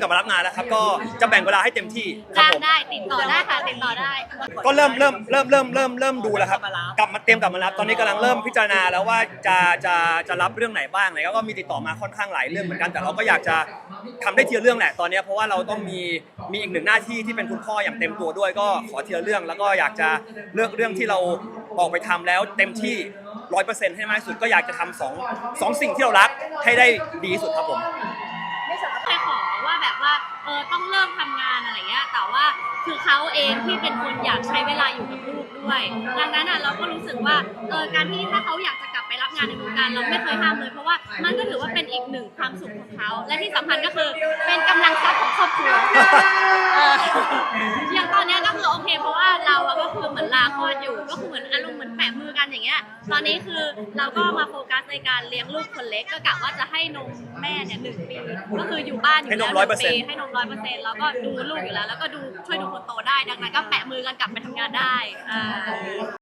กลับมารับงานแล้วครับ ก็จะแบ่งเวลาให้เต็มที่ครับจ้างผม ได้ติดต่อได้ค่ะติดต่อได้ ก็เริ่มเริ่มเริ่มเริ่มเริ่มเริ่มดูแล้วครับ กลับมาเตรียมกลับมารับตอนนี้กำลังเริ่มพิจารณาแล้วว่าจะจะจะรับเรื่องไหนบ้างอะไรก็มีติดต่อมาค่อนข้างหลายเรื่องเหมือนกันแต่เราก็อยากจะทำได้ทีละเรื่องแหละตอนนี้เพราะว่าเราต้องมีมีอีกหนึ่งหน้าที่ที่เป็นคุณพ่ออย่างเต็มตัวด้วย ก็ขอทีละเรื่องแล้วก็อยากจะเลือกเรื่องที่เราออกไปทำแล้วเต็มที่ร้อยเปอร์เซ็นต์ให้มากที่สุดก็อยากจะทำสองสองสิ่งที่เรารักให้ได้ดีที่สุดครับผม เออต้องเริ่มทำงานอะไรเงี้ยแต่ว่าคือเขาเองที่เป็นคนอยากใช้เวลาอยู่กับลูกด้วย ดังนั้นอะเราก็รู้สึกว่าเออการที่ถ้าเขาอยากจะกลับไปรับงานในวงการเราไม่เคยห้ามเลยเพราะว่ามันก็ถือว่าเป็นอีกหนึ่งความสุขของเขาและที่สำคัญก็คือเป็นกำลังทรัพย์ของครอบครัวเอออย่างตอนเนี้ยก็คือโอเค เพราะว่าเราอะก็คือเหมือนลาคลอดอยู่ก็คือเหมือนอารมณ์เหมือน มือกันอย่างเงี้ย ตอนนี้คือเราก็มาโฟกัสในการเลี้ยงลูกคนเล็กก็กะว่าจะให้นมแม่เนี่ยหนึ่งปี ก็คืออยู่บ้านอยู่ให้นแล้วมหนึ่งปี100%ให้นมร้อยเปอร์เซ็นต์แล้วก็ดูลูกอยู่แล้ว แล้วก็ดูช่วยดูคนโตได้ดังนั้นก็แปะมือกันกลับไปทำงานได้อ่า